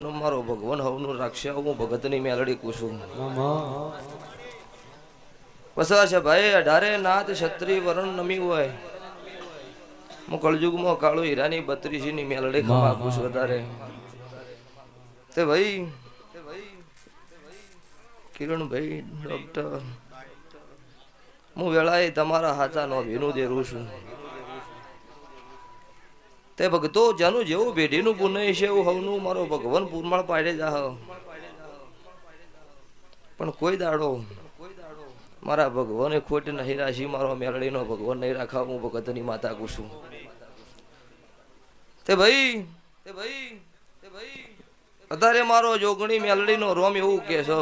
મારો ભગવાન હવનું રાખશે હું ભગતની મેલડી કુસુમ પસાર છે ભાઈ અઢારે નાથ ક્ષત્રિય વરણ નમી હોય. હું કળજુગમાં કાળો હીરાની બત્રીસી ની મેલડી ખમા કુશ વધારે તે ભાઈ કિરણભાઈ ડોક્ટર હું વેળાએ તમારા હાથા નો ભીનું દેરું છું. તે ભગતો જાનું જેવું પેઢીનું પુનય છે એવું હવનું મારો ભગવાન પૂરમાળ પાડે જાહ પણ કોઈ દાડો મારા ભગવાને ખોટ નહીં રાખી, મારો મેળડીનો ભગવાન નહીં રાખા હું ભગતની માતા કુશું તે ભાઈ તે ભાઈ તે ભાઈ, અત્યારે મારો જોગણી મેલડીનો રોમ એવું કે છો.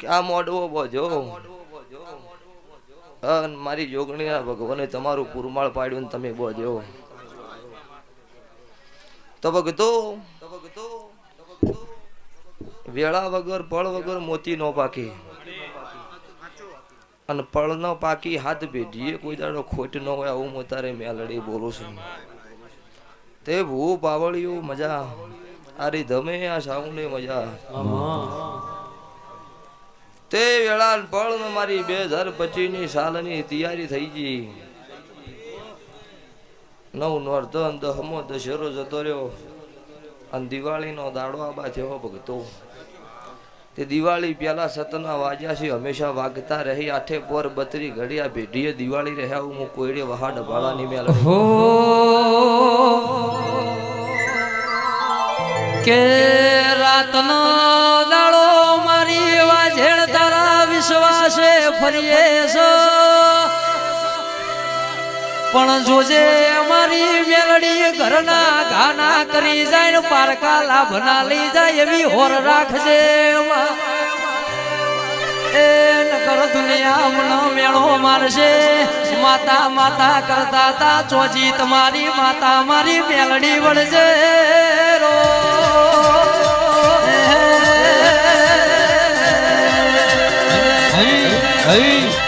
કે આ મોડવો બોજો મારી જોગણીના ભગવાને તમારું પુરમાળ પાડ્યું તમે બોજો તો ભગતો, વેળા વગર, પળ વગર મોતી નો પાકી. અને પળ નો પાકી હાથ પેઢીએ કોઈ દાડો ખોટ ન હોય આવું હું તારે મેલડી બોલું છું. તે ભૂ, પાવળિયું, મજા. આરી ધમે, આ સાઉને મજા. તે વેળા ને પળ મારી બે હજાર પચીસની સાલની તૈયારી થઈ ગઈ. નવ નોર્ધન દહમો દશેરો જતો રહ્યો. અને દિવાળીનો દાડો આબા થયો ભગતો. તે દિવાળી પેલા સતના વાજ્યા છે હંમેશા વાગતા રહી. આઠે પોર બત્રી ઘડિયા ભેઢીએ દિવાળી રહ્યા હું કોઈડે વહાડ ભાળાની મેલ કે રાતનો ફરીએ છો. પણ જોજે મારી મેલડી ઘરના ગાના કરી જાય પારકા લાભના લઈ જાય એવી હોર રાખજે. એ દુનિયા મેળો મારશે. માતા માતા કરતા તા ચોજી તમારી માતા મારી મેલડી વળજે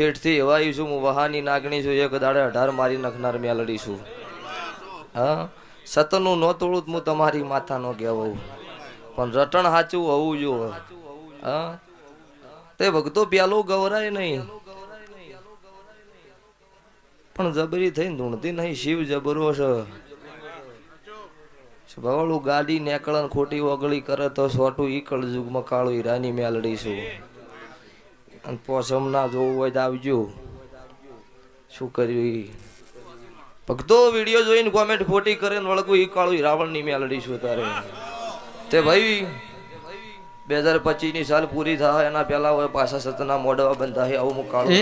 ઠેઠથી એવાયું છું, હું વહાની નાગણી છું, એક દાડે અઢાર મારી નાખનાર મેલડી છું. હા? સતનું ન તોડું હું તમારી માથા નો કહેવું પણ રટણ સાચું હોવું જો. હા? તે ભક્તો પ્યાલો ગવરાય નહીં. પણ જબરી થઈને ધૂણતી નહીં, શિવ જબરો છે. બવળું ગાડી નેકળન ખોટી ઓગળી કરે તો સોટું ઈ કળજુગમાં કાળું ઈરાની મેલડી છું. અને પોસમ ના જોવું હોય તો આવજો. શું કર્યું ભક્તો, વીડિયો જોઈને કોમેન્ટ ખોટી કરે ને વળગું એ કાળું ની મેં લડીશું તારે. તે ભાઈ, બે હજાર પચીસની સાલ પૂરી થાય એના પહેલા હોય પાછા સતના મોઢવા બંધાય, આવું કાળું